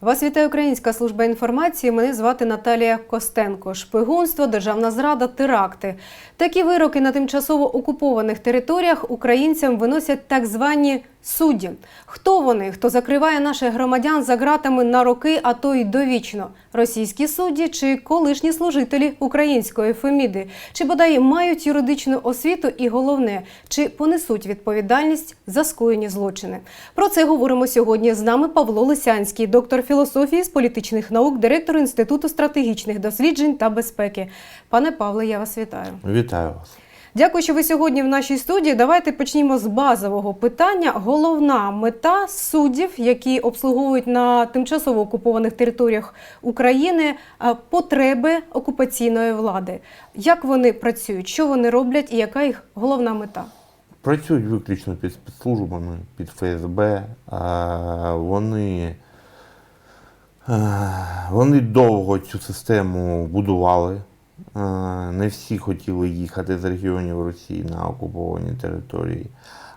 Вас вітає Українська служба інформації. Мене звати Наталія Костенко. Шпигунство, державна зрада, теракти. Такі вироки на тимчасово окупованих територіях українцям виносять так звані судді. Хто вони? Хто закриває наших громадян за ґратами на роки, а то й довічно? Російські судді чи колишні служителі української Феміди? Чи бодай мають юридичну освіту і головне, чи понесуть відповідальність за скоєні злочини? Про це говоримо сьогодні. З нами Павло Лисянський, доктор філософії з політичних наук, директор Інституту стратегічних досліджень та безпеки. Пане Павле, я вас вітаю. Вітаю вас. Дякую, що ви сьогодні в нашій студії. Давайте почнімо з базового питання. Головна мета суддів, які обслуговують на тимчасово окупованих територіях України е, потреби окупаційної влади. Як вони працюють, що вони роблять, і яка їх головна мета? Працюють виключно під спецслужбами, під ФСБ. Вони, е, вони довго цю систему будували. Е, Не всі хотіли їхати з регіонів Росії на окуповані території,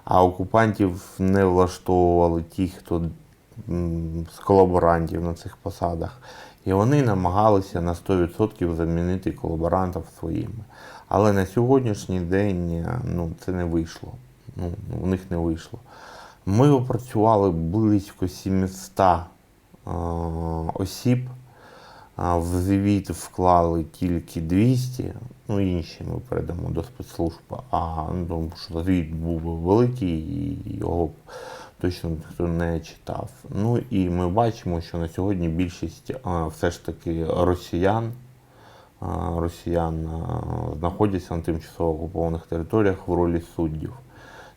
а окупантів не влаштовували ті, хто з колаборантів на цих посадах. І вони намагалися на 100% замінити колаборантів своїми. Але на сьогоднішній день е, ну, це не вийшло. Ну, у них не вийшло. Ми опрацювали близько 700 е, осіб. В звіт вклали тільки 200, ну інші ми передамо до спецслужб, а ну, тому що звіт був великий і його точно ніхто не читав. Ну і ми бачимо, що на сьогодні більшість все ж таки росіян, росіян знаходяться на тимчасово окупованих територіях в ролі суддів.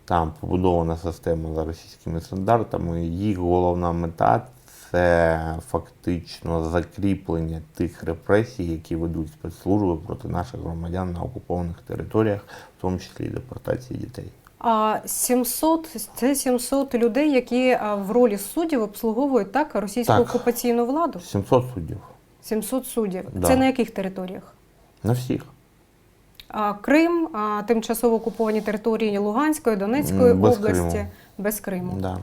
Там побудована система за російськими стандартами. Їх головна мета це фактично закріплення тих репресій, які ведуть спецслужби проти наших громадян на окупованих територіях, в тому числі і депортації дітей. А 700 – це 700 людей, які в ролі суддів обслуговують так російську Так. окупаційну владу. 700 суддів 700 суддів. Да. Це на яких територіях? на всіх. А, Крим, а, тимчасово окуповані території Луганської, Донецької без області, Криму. без Криму. Да.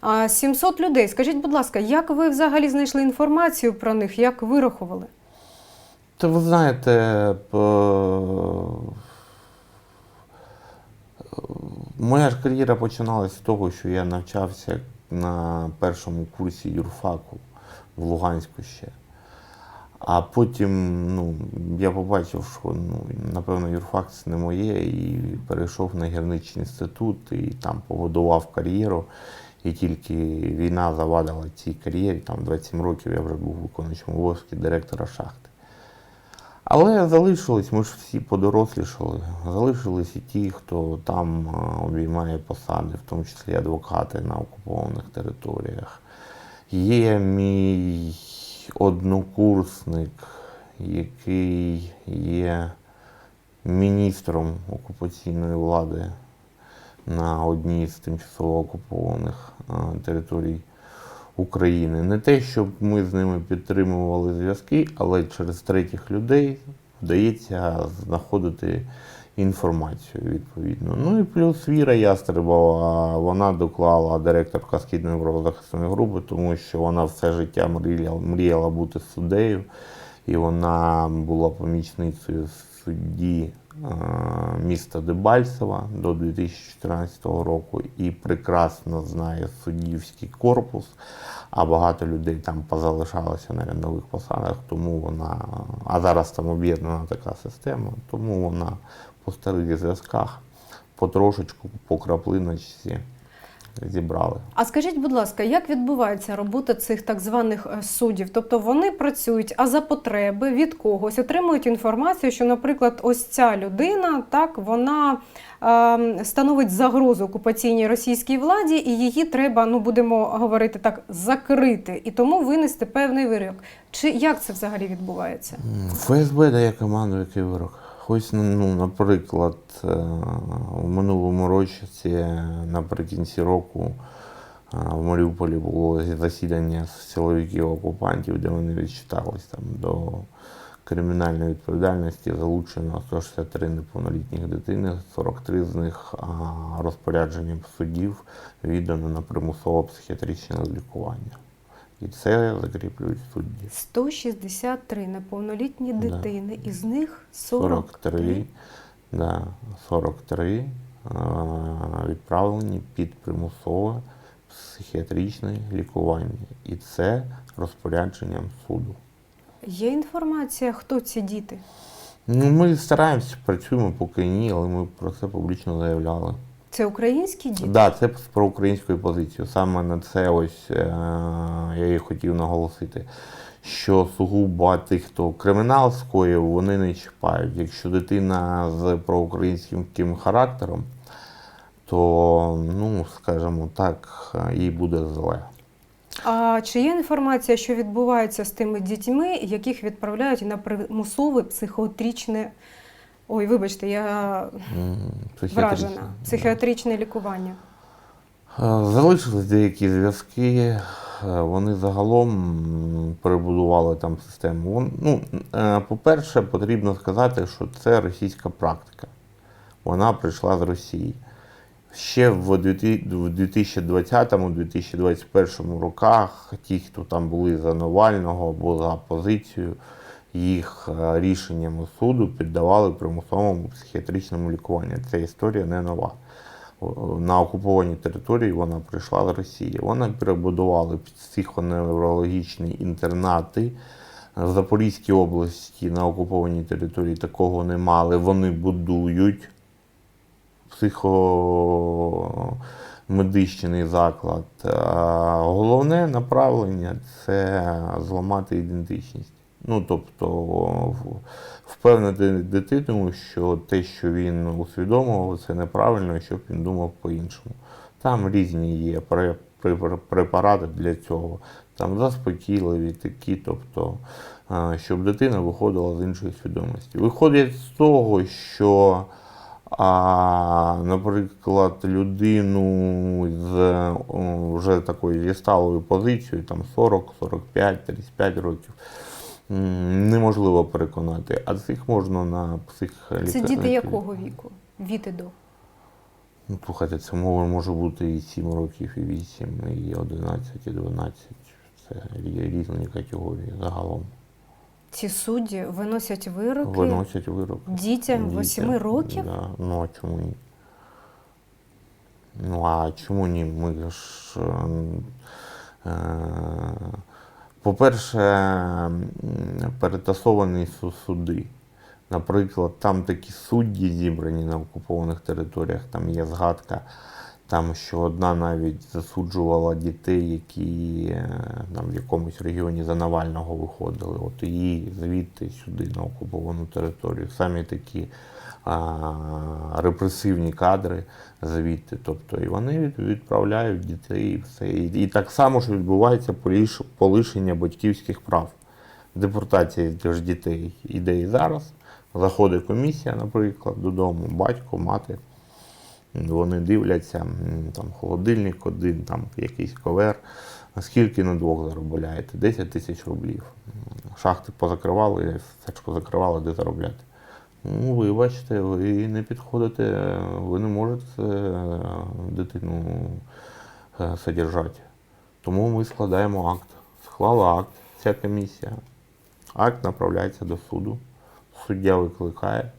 А 700 людей. Скажіть, будь ласка, як ви взагалі знайшли інформацію про них? Як вирахували? Та ви знаєте, моя ж кар'єра починалася з того, що я навчався на першому курсі юрфаку в Луганську ще. А потім ну, я побачив, що ну, напевно юрфак це не моє, і перейшов на гірничий інститут і там побудував кар'єру. І тільки війна завадила цій кар'єрі, там 27 років я вже був виконуючим обов'язки директора шахти. Але залишились, ми ж всі подорослішали. Залишились і ті, хто там обіймає посади, в тому числі адвокати на окупованих територіях. Є мій однокурсник, який є міністром окупаційної влади на одній з тимчасово окупованих територій України. Не те, щоб ми з ними підтримували зв'язки, але через третіх людей вдається знаходити інформацію відповідно. Ну і плюс Віра Ястребова, вона доклала директорка східної правозахисної групи, тому що вона все життя мріяла, мріяла бути суддею, і вона була помічницею судді е, міста Дебальцева до 2014 року і прекрасно знає суддівський корпус. А багато людей там позалишалося на рядових посадах, тому вона, а зараз там об'єднана така система, тому вона по старих зв'язках потрошечку, по краплиночці зібрали. А скажіть, будь ласка, як відбувається робота цих так званих е, суддів? Тобто вони працюють, а за потреби від когось отримують інформацію, що, наприклад, ось ця людина, так вона е, становить загрозу окупаційній російській владі, і її треба, ну будемо говорити так, закрити, і тому винести певний вирок. Чи як це взагалі відбувається? ФСБ дає команду, який вирок. Ось, ну, наприклад, е, в минулому році, наприкінці року, е, в Маріуполі було засідання силовиків окупантів, де вони відчитались там до кримінальної відповідальності залучено 163 неповнолітніх дитини, 43 з них розпорядженням судів віддано на примусове психіатричне лікування. І це закріплюють судді. 163 неповнолітні Да. дитини, із них 43. 43, да, 43 е, відправлені під примусове психіатричне лікування. І це розпорядженням суду. Є інформація, хто ці діти? Ну, ми стараємося, працюємо поки ні, але ми про це публічно заявляли. Це українські діти? Так, да, це про українську позицію. Саме на це ось е, я і хотів наголосити, що сугубо тих, хто кримінал скоїв, вони не чіпають. Якщо дитина з проукраїнським характером, то, ну, скажімо так, їй буде зле. А чи є інформація, що відбувається з тими дітьми, яких відправляють на примусове психіатричне. Ой, вибачте, я вражена. Психіатричне лікування. Залишились деякі зв'язки. е, Вони загалом перебудували там систему. Ну, е, по-перше, потрібно сказати, що це російська практика. Вона прийшла з Росії. Ще в 2020-2021 роках ті, хто там були за Навального або за опозицію, їх е, рішеннями суду піддавали примусовому психіатричному лікуванню. Ця історія не нова на окупованій території вона прийшла з Росії. Вони перебудували психоневрологічні інтернати. В Запорізькій області на окупованій території такого не мали. Вони будують психомедичний заклад. Головне направлення це зламати ідентичність. Ну, тобто впевнити дитину, що те, що він усвідомував, це неправильно, і щоб він думав по-іншому. Там різні є пре- пре- препарати для цього, там заспокійливі такі, тобто, щоб дитина виходила з іншої свідомості. Виходить з того, що, наприклад, людину з вже такою зі сталою позицією, там 40, 45, 35 років. Неможливо переконати, а цих можна на психлікарні. Це діти якого віку? Від і до. Ну, слухайте, це мови може бути і 7 років, і 8, і 11, і 12. Це різні категорії загалом. Ці судді виносять вироки Виносять вирок. дітям Дітям. 8 років. Да. Ну а чому ні? Ну а чому ні? Ми ж. е, е, По-перше, перетасовані суди. Наприклад, там такі судді зібрані на окупованих територіях, там є згадка, там, що одна навіть засуджувала дітей, які е, там, в якомусь регіоні за Навального виходили. От її звідти сюди на окуповану територію. Самі такі репресивні кадри звідти. Тобто, і вони відправляють дітей і все. І, так само, що відбувається полишення батьківських прав. Депортація ж дітей іде і зараз. Заходить комісія, наприклад, додому, батько, мати. Вони дивляться, там холодильник один, там якийсь ковер. Скільки на двох заробляєте? 10 тисяч рублів. Шахти позакривали, все ж позакривали, де заробляти. Ну, вибачте, ви не підходите, ви не можете е, дитину е, содержати. Тому ми складаємо акт. Склала акт, ця комісія. Акт направляється до суду. Суддя викликає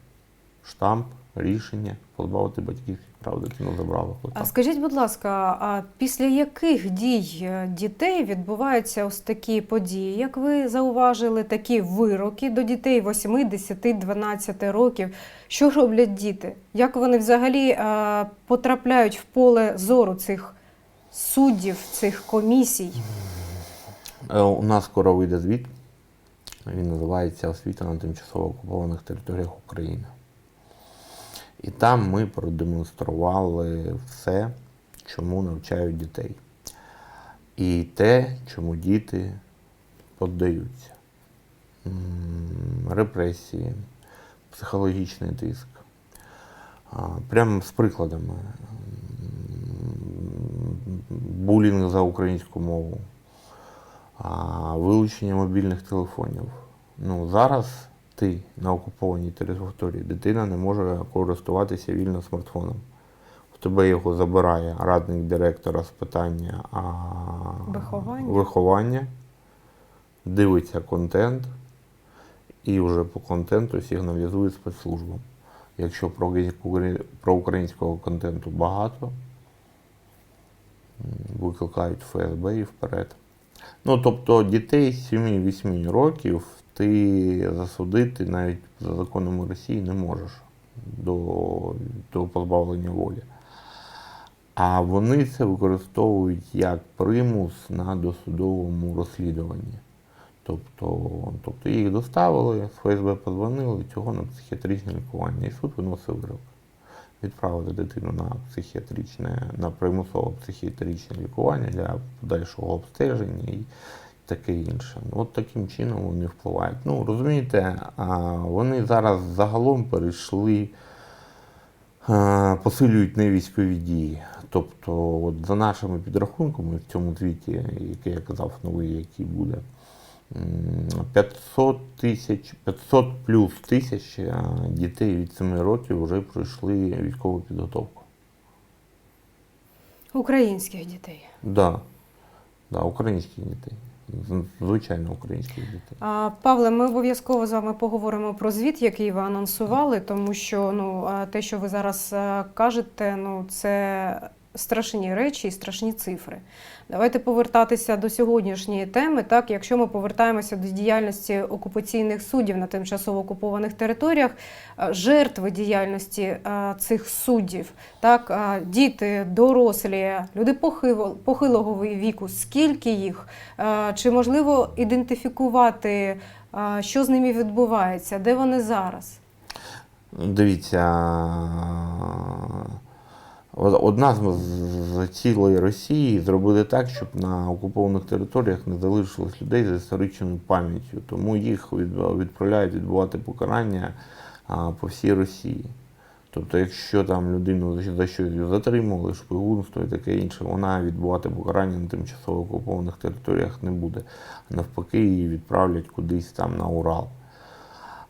штамп, рішення, позбавити батьківських прав, дитину забрали. А скажіть, будь ласка, а після яких дій е, дітей відбуваються ось такі події? Як ви зауважили, такі вироки до дітей 8, 10, 12 років? Що роблять діти? Як вони взагалі е, потрапляють в поле зору цих суддів, цих комісій? Е, У нас скоро вийде звіт. Він називається Освіта на тимчасово окупованих територіях України. І там ми продемонстрували все, чому навчають дітей. І те, чому діти поддаються. М, Репресії, психологічний тиск. Прямо з прикладами. Булінг за українську мову вилучення мобільних телефонів. Ну, зараз ти на окупованій території, дитина не може користуватися вільно смартфоном. тебе його забирає радник директора з питання а, Виховання. виховання, дивиться контент і вже по контенту сигналізує спецслужбам. Якщо про українського контенту багато, викликають ФСБ і вперед. Ну, тобто дітей 7-8 років ти засудити навіть за законами Росії не можеш до, до позбавлення волі. А вони це використовують як примус на досудовому розслідуванні. Тобто, тобто їх доставили, з ФСБ подзвонили, цього на психіатричне лікування. І суд виносив вирок. Відправити дитину на психіатричне, на примусове психіатричне лікування для подальшого обстеження таке інше. От таким чином вони впливають. Ну, розумієте, вони зараз загалом перейшли посилюють невійськові дії. Тобто, от за нашими підрахунками в цьому звіті, який я казав, новий, який буде, 500 тисяч, 500 плюс тисяч дітей від 7 років вже пройшли військову підготовку. Українських дітей. Да, да, українських дітей. Звичайно, українських дітей. А, Павле, ми обов'язково з вами поговоримо про звіт, який ви анонсували, тому що ну, те, що ви зараз е, кажете, ну, це страшні речі і страшні цифри. Давайте повертатися до сьогоднішньої теми. Так, якщо ми повертаємося до діяльності окупаційних суддів на тимчасово окупованих територіях, жертви діяльності цих суддів, так, діти, дорослі, люди похилого віку, скільки їх, чи можливо ідентифікувати, що з ними відбувається, де вони зараз? Дивіться, од- одна з цілей Росії зробити так, щоб на окупованих територіях не залишилось людей з історичною пам'яттю. Тому їх відправляють відбувати покарання по всій Росії. Тобто, якщо там людину за щось затримували, шпигунство і таке інше, вона відбувати покарання на тимчасово окупованих територіях не буде. Навпаки, її відправлять кудись там на Урал.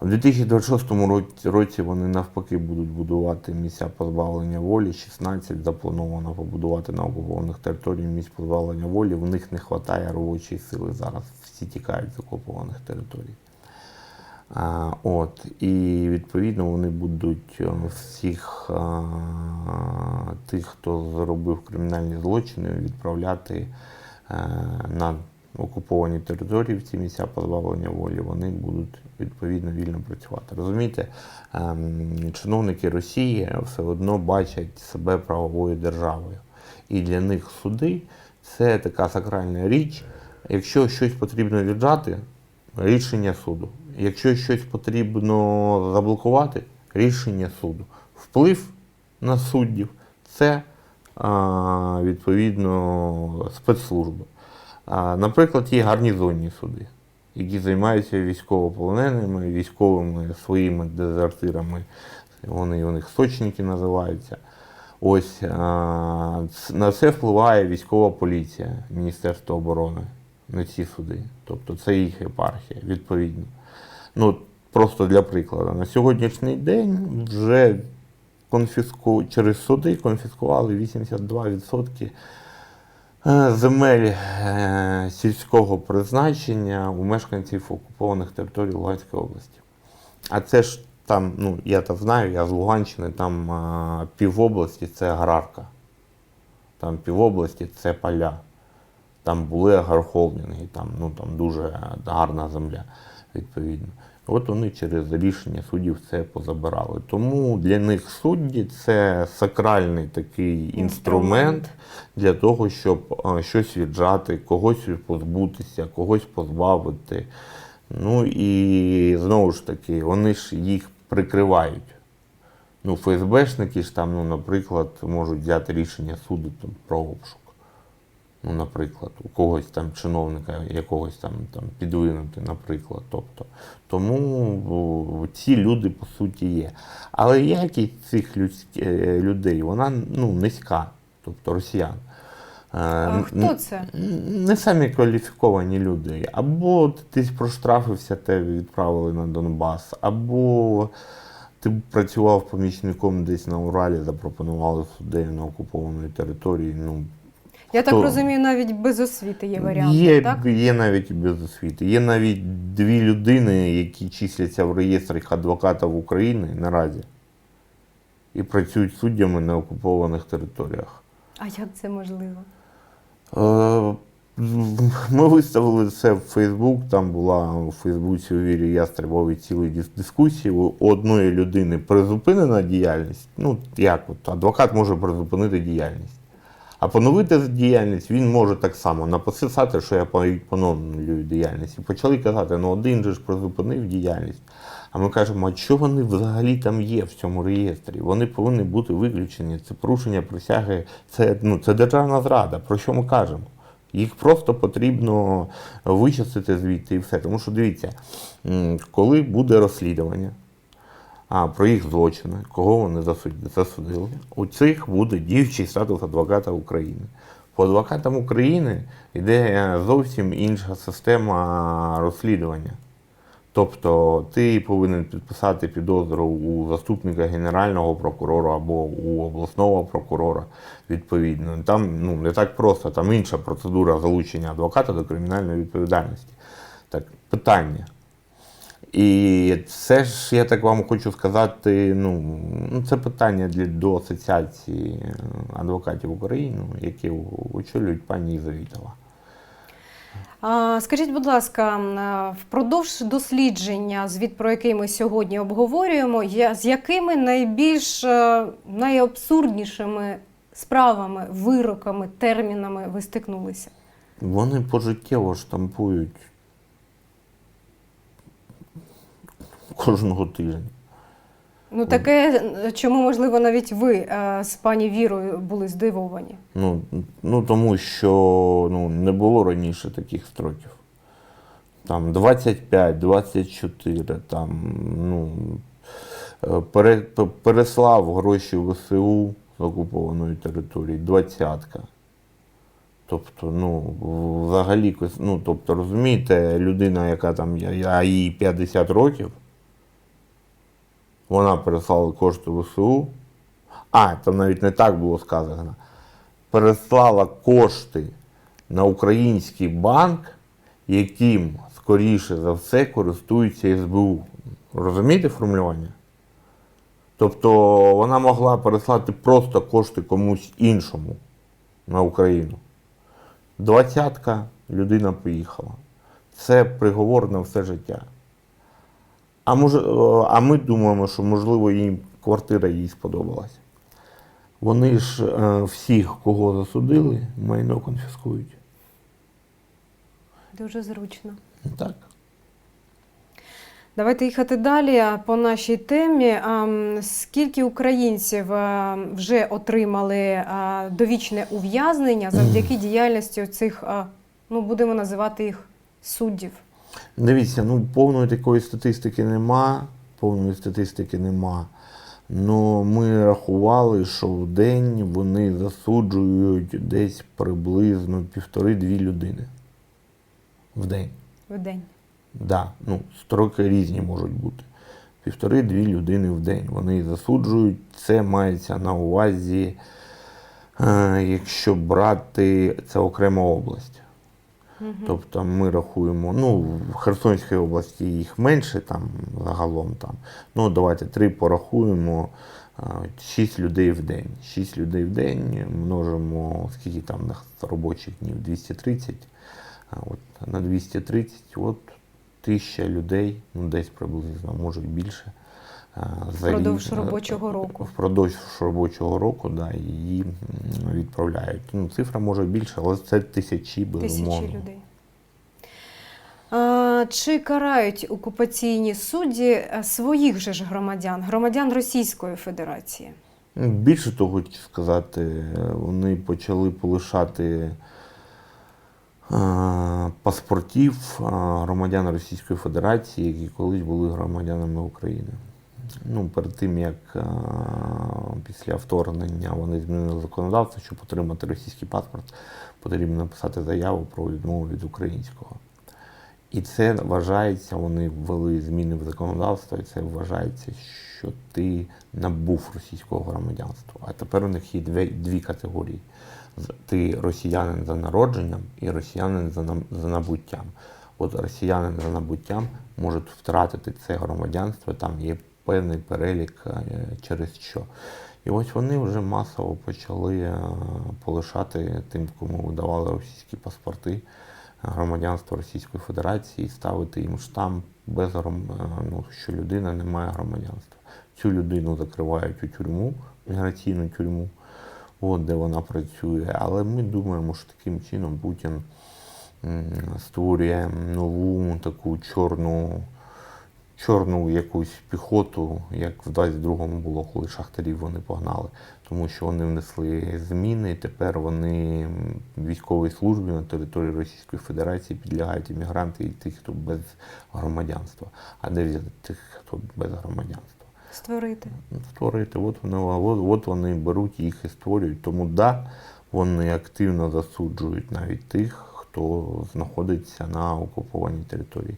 У 2026 році- вони навпаки будуть будувати місця позбавлення волі. 16 заплановано побудувати на окупованих територіях місць позбавлення волі. В них не вистачає робочої сили зараз. Всі тікають з окупованих територій. А, от, і відповідно вони будуть е, всіх а, тих, хто зробив кримінальні злочини, відправляти е, на окуповані території в ці місця позбавлення волі, вони будуть відповідно вільно працювати. Розумієте, ем, чиновники Росії все одно бачать себе правовою державою. І для них суди це така сакральна річ. Якщо щось потрібно віджати, рішення суду. Якщо щось потрібно заблокувати, рішення суду. Вплив на суддів це відповідно спецслужби. Наприклад, є гарнізонні суди, які займаються військовополоненими, військовими своїми дезертирами. Вони у них сочники називаються. Ось а, на це впливає військова поліція Міністерства оборони на ці суди. Тобто це їх єпархія, відповідно. Ну, просто для прикладу, на сьогоднішній день вже конфіску... через суди конфіскували 82% е, земель е, сільського призначення у мешканців окупованих територій Луганської області. А це ж там, ну я то знаю, я з Луганщини, там а, півобласті це аграрка. Там півобласті це поля. Там були агрохолдинги, там, ну, там дуже гарна земля, відповідно. От вони через рішення суддів це позабирали. Тому для них судді це сакральний такий інструмент для того, щоб щось віджати, когось позбутися, когось позбавити. Ну і знову ж таки, вони ж їх прикривають. Ну, ФСБшники ж там, ну, наприклад, можуть взяти рішення суду там, про обшук. Ну, наприклад, у когось там чиновника якогось там, там підвинути, наприклад. Тобто, тому ці люди по суті є. Але якість цих е, людей, вона ну, низька, тобто росіян. Е, А хто це? не самі кваліфіковані люди. Або ти проштрафився, тебе відправили на Донбас, або ти працював помічником десь на Уралі, запропонували суддею на окупованій території. Ну, Я так розумію, навіть без освіти є варіанти, є, так? є навіть без освіти. Є навіть дві людини, які числяться в реєстрах адвокатів України наразі і працюють суддями на окупованих територіях. А як це можливо? Е, Ми виставили це в Фейсбук. Там була у Фейсбуці у Вірі Ястребові цілі дис- дискусії. У одної людини призупинена діяльність. Ну, як от адвокат може призупинити діяльність. А поновити діяльність він може так само написати, що я поновлюю діяльність. І почали казати, ну один же ж призупинив діяльність. А ми кажемо, а що вони взагалі там є в цьому реєстрі? Вони повинні бути виключені. Це порушення присяги, це, ну, це державна зрада. Про що ми кажемо? Їх просто потрібно вичистити звідти і все. Тому що дивіться, коли буде розслідування а, про їх злочини, кого вони засудили, у цих буде діючий статус адвоката України. По адвокатам України йде зовсім інша система розслідування. Тобто ти повинен підписати підозру у заступника генерального прокурора або у обласного прокурора відповідно. Там ну, не так просто, там інша процедура залучення адвоката до кримінальної відповідальності. Так, питання. І це ж, я так вам хочу сказати, ну, ну, це питання для, до Асоціації е, адвокатів України, які очолюють пані Ізавітова. А, скажіть, будь ласка, впродовж дослідження, звіт про який ми сьогодні обговорюємо, з якими найбільш е, найабсурднішими справами, вироками, термінами ви стикнулися? Вони пожиттєво штампують кожного тижня. Ну таке, чому можливо навіть ви е, з пані Вірою були здивовані. Ну, ну тому що ну, не було раніше таких строків. Там 25, 24, там, ну, е, пере, переслав гроші в ВСУ з окупованої території, двадцятка. Тобто, ну, взагалі, ну, тобто, розумієте, людина, яка там, я їй 50 років, вона переслала кошти в ВСУ. А, там навіть не так було сказано. Переслала кошти на український банк, яким, скоріше за все, користується СБУ. Розумієте формулювання? Тобто вона могла переслати просто кошти комусь іншому на Україну. Двадцятка людина поїхала. Це приговор на все життя. А, може, е, а ми думаємо, що можливо їм квартира їй сподобалась. Вони ж е, всіх, кого засудили, майно конфіскують. Дуже зручно. Так. Давайте їхати далі по нашій темі. Скільки українців вже отримали довічне ув'язнення завдяки діяльності цих, ну будемо називати їх суддів? Дивіться, ну повної такої статистики нема. Повної статистики нема. Ну, ми рахували, що в день вони засуджують десь приблизно півтори-дві людини. В день. В день. Да, ну, строки різні можуть бути. Півтори-дві людини в день. Вони засуджують. Це мається на увазі, е, якщо брати це окрема область. Тобто ми рахуємо, ну, в Херсонській області їх менше там загалом там. Ну, давайте три порахуємо. Шість людей в день. Шість людей в день множимо, скільки там робочих днів? 230. От на 230, от тисяча людей, ну десь приблизно, може більше. За Впродовж рік, е, робочого року. Впродовж робочого року, да, її відправляють. Ну, цифра може більше, але це тисячі, безумовно. Тисячі людей. А, чи карають окупаційні судді своїх же ж громадян, громадян Російської Федерації? Ну, Більше того, хочу сказати, вони почали полишати е, паспортів е, громадян Російської Федерації, які колись були громадянами України. Ну, перед тим як е, після вторгнення вони змінили законодавство, щоб отримати російський паспорт, потрібно написати заяву про відмову від українського. І це вважається, вони ввели зміни в законодавство, і це вважається, що ти набув російського громадянства. А тепер у них є дві, дві категорії: ти росіянин за народженням і росіянин за, за набуттям. От росіянин за набуттям можуть втратити це громадянство, там є певний перелік е, через що. І ось вони вже масово почали е, полишати тим, кому видавали російські паспорти громадянство Російської Федерації, ставити їм штамп без е, ну, що людина не має громадянства. Цю людину закривають у тюрму, міграційну тюрму, от де вона працює. Але ми думаємо, що таким чином Путін створює нову таку чорну, чорну якусь піхоту, як в 22-му було, коли шахтарів вони погнали. Тому що вони внесли зміни, і тепер вони військовій службі на території Російської Федерації підлягають іммігранти і ті, хто без громадянства. А де взяти тих, хто без громадянства? Створити. створити. От вони, от, от вони беруть їх і створюють. Тому да, вони активно засуджують навіть тих, хто знаходиться на окупованій території.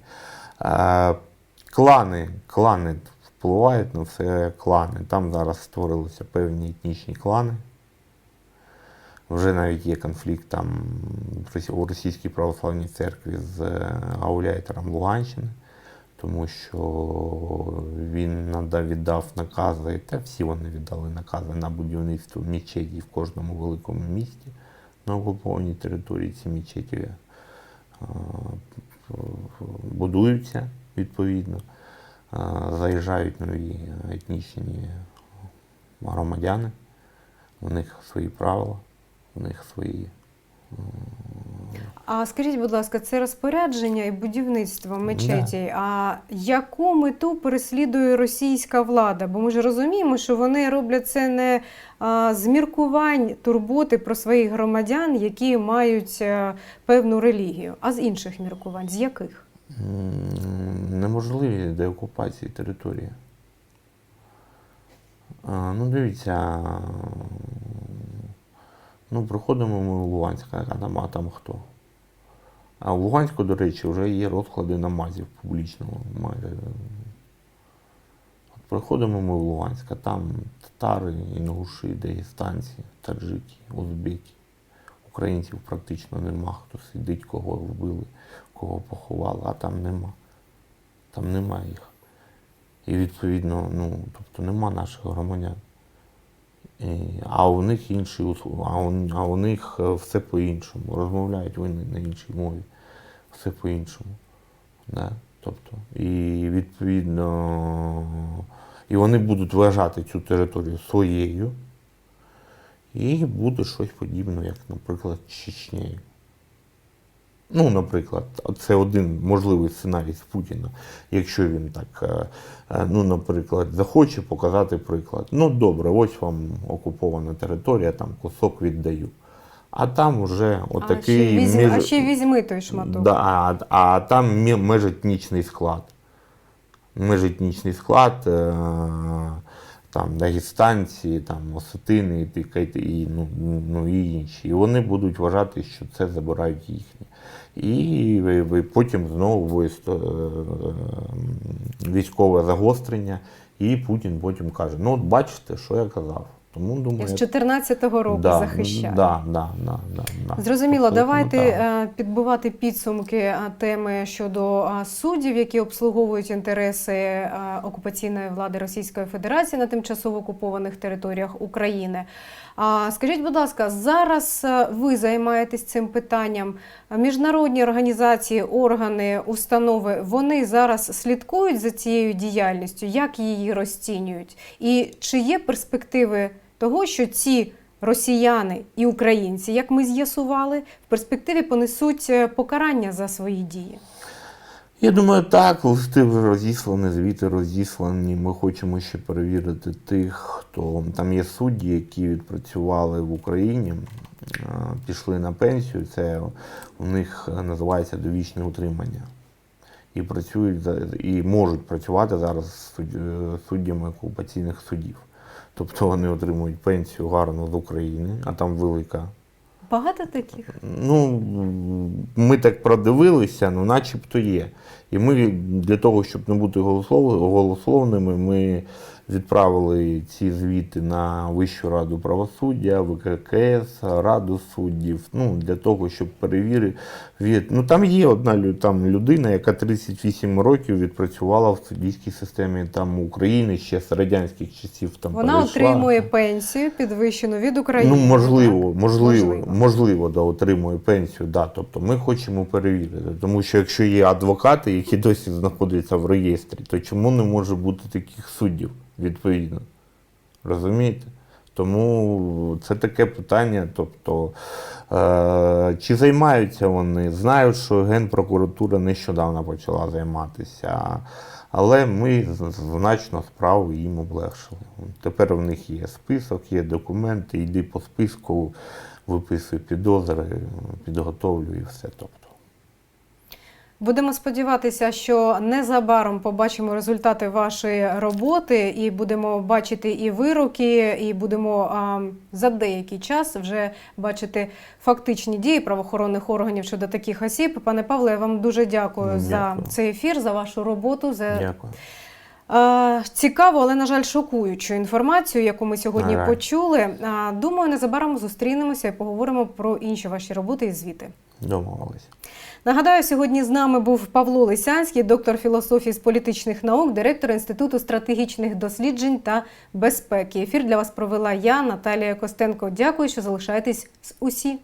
Е, клани, клани впливають на це клани. Там зараз створилися певні етнічні клани. Вже навіть є конфлікт там у Російській православній церкві з е, гауляйтером Луганщини, тому що він надав, віддав накази, та всі вони віддали накази на будівництво мечеті в кожному великому місті на окупованій території. Ці мечеті е, будуються відповідно, заїжджають нові етнічні громадяни, у них свої правила, у них свої. А скажіть, будь ласка, це розпорядження і будівництво мечеті. А яку мету переслідує російська влада? Бо ми ж розуміємо, що вони роблять це не з міркувань турботи про своїх громадян, які мають е, певну релігію, а з інших міркувань. З яких? Неможливі деокупації території. Ну, дивіться, ну, приходимо ми в Луганськ, а там, а там хто? А в Луганську, до речі, вже є розклади намазів публічного. майже. От приходимо ми в Луганськ, а там татари, інгуші, дагестанці, таджики, узбеки. Українців практично нема, хто сидить, кого вбили, кого поховали, а там нема. Там нема їх. І відповідно, ну, тобто нема наших громадян. А у них інші а у, а у них е, все по-іншому. Розмовляють вони на іншій мові. Все по-іншому. Да? Тобто, і відповідно, і вони будуть вважати цю територію своєю. І буде щось подібне, як, наприклад, з Чечнею. Ну, наприклад, це один можливий сценарій з Путіна, якщо він так, е, е, ну, наприклад, захоче показати приклад. Ну, добре, ось вам окупована територія, там кусок віддаю. А там вже А ще, отакий візьми, між- а ще візьми той шматок. Да, а, а там межетнічний склад. Межетнічний склад, е, там дагестанці, там осетини і, і, ну, ну, і інші. І вони будуть вважати, що це забирають їхні. І потім знову буде е, військове загострення, і Путін потім каже: ну от бачите, що я казав. Тому думаю, з 14-го року да, захищаю. Да, да, да, да, да. Зрозуміло, Тобто, давайте ну, е, підбивати підсумки е, теми щодо е, суддів, які обслуговують інтереси окупаційної влади Російської Федерації на тимчасово окупованих територіях України. А скажіть, будь ласка, зараз ви займаєтесь цим питанням? Міжнародні організації, органи, установи вони зараз слідкують за цією діяльністю, як її розцінюють? І чи є перспективи того, що ці росіяни і українці, як ми з'ясували, в перспективі понесуть е, покарання за свої дії? Я думаю, так, листи вже розіслані, звіти розіслані. Ми хочемо ще перевірити тих, хто там є судді, які відпрацювали в Україні, е, пішли на пенсію. Це у них називається довічне утримання. І працюють і можуть працювати зараз суддями окупаційних судів. Тобто вони отримують пенсію гарно з України, а там велика багато таких? Ну, ми так продивилися, ну начебто є. І ми для того, щоб не бути голослов- голословними, ми відправили ці звіти на Вищу раду правосуддя, ВККС, Раду суддів, ну, для того, щоб перевірити. Від... Ну, там є одна там людина, яка 38 років відпрацювала в суддівській системі там, України ще з радянських часів. Там, Вона перейшла. отримує пенсію підвищену від України. Ну, можливо, так? можливо, Можливо. можливо, да, отримує пенсію. Да. Тобто ми хочемо перевірити. Тому що якщо є адвокати, які досі знаходяться в реєстрі, то чому не може бути таких суддів відповідно? Розумієте? Тому це таке питання. Тобто, е, чи займаються вони? Знають, що Генпрокуратура нещодавно почала займатися, але ми значно справу їм облегшили. Тепер в них є список, є документи, йди по списку, виписуй підозри, підготовлю і все. Тобто. Будемо сподіватися, що незабаром побачимо результати вашої роботи, і будемо бачити і вироки, і будемо а, за деякий час вже бачити фактичні дії правоохоронних органів щодо таких осіб. Пане Павле, я вам дуже дякую, за цей ефір, за вашу роботу. За Дякую. Цікаву, але на жаль, шокуючу інформацію, яку ми сьогодні Ага. почули. Думаю, незабаром зустрінемося і поговоримо про інші ваші роботи і звіти. Домовились. Нагадаю, сьогодні з нами був Павло Лисянський, доктор філософії з політичних наук, директор Інституту стратегічних досліджень та безпеки. Ефір для вас провела я, Наталія Костенко. Дякую, що залишаєтесь з усі.